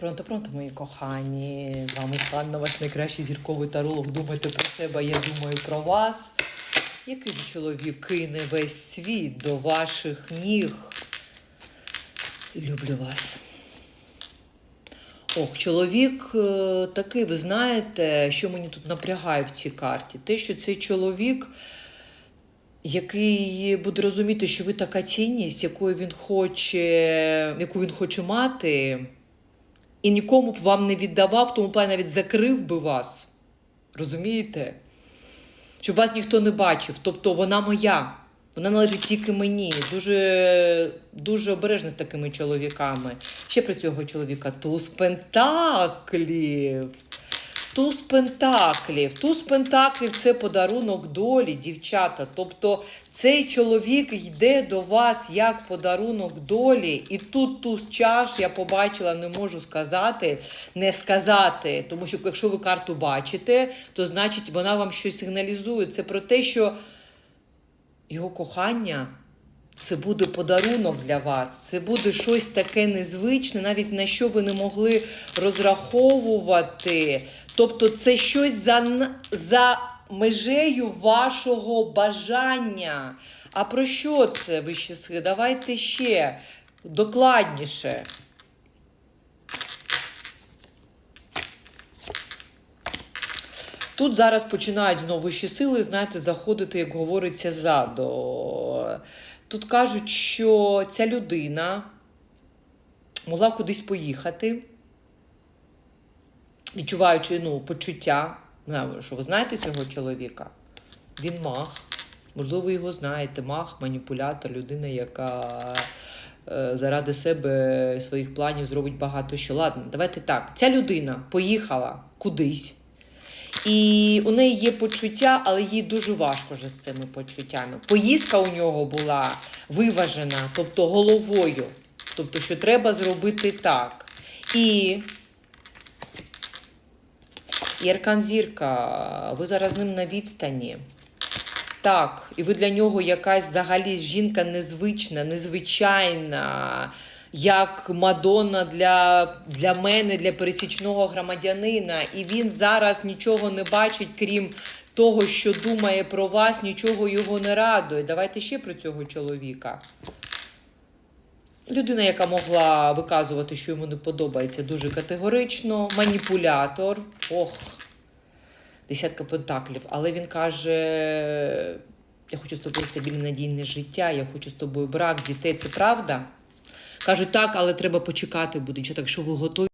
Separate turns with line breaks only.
Пронто, пронто, мої кохані. З вами Ханна, ваш найкращий зірковий таролог. Думайте про себе, я думаю про вас. Який же чоловік кине весь світ до ваших ніг? Люблю вас. Ох, чоловік е, такий, ви знаєте, що мені тут напрягає в цій карті? Те, що цей чоловік, який буде розуміти, що ви така цінність, якою він хоче, яку він хоче мати, і нікому б вам не віддавав, тому плані навіть закрив би вас. Розумієте? Щоб вас ніхто не бачив. Тобто вона моя. Вона належить тільки мені. Дуже, дуже обережно з такими чоловіками. Ще про цього чоловіка туз пентаклів. Туз пентаклів. Туз пентаклів це подарунок долі, дівчата. Тобто цей чоловік йде до вас як подарунок долі. І тут туз чаш я побачила, не можу сказати, не сказати. Тому що якщо ви карту бачите, то значить вона вам щось сигналізує. Це про те, що його кохання це буде подарунок для вас. Це буде щось таке незвичне, навіть на що ви не могли розраховувати. Тобто, це щось за, за межею вашого бажання. А про що це вищі сили? Давайте ще докладніше. Тут зараз починають знову вищі сили, знаєте, заходити, як говориться, ззаду. Тут кажуть, що ця людина могла кудись поїхати, відчуваючи ну, почуття. Що ви знаєте цього чоловіка? Він маг. Можливо, ви його знаєте. Маг, маніпулятор, людина, яка е, заради себе своїх планів зробить багато що. Ладно, давайте так. Ця людина поїхала кудись. І у неї є почуття, але їй дуже важко вже з цими почуттями. Поїздка у нього була виважена, тобто головою. Тобто, що треба зробити так. І. І Аркан Зірка, ви зараз з ним на відстані. Так, і ви для нього якась взагалі жінка незвична, незвичайна, як Мадонна для, для мене, для пересічного громадянина. І він зараз нічого не бачить, крім того, що думає про вас, нічого його не радує. Давайте ще про цього чоловіка. Людина, яка могла виказувати, що йому не подобається, дуже категорично. Маніпулятор. Ох, десятка пентаклів. Але він каже: я хочу з тобою стабільне надійне життя, я хочу з тобою брак, дітей. Це правда? Кажуть, так, але треба почекати буде. Так, що ви готові?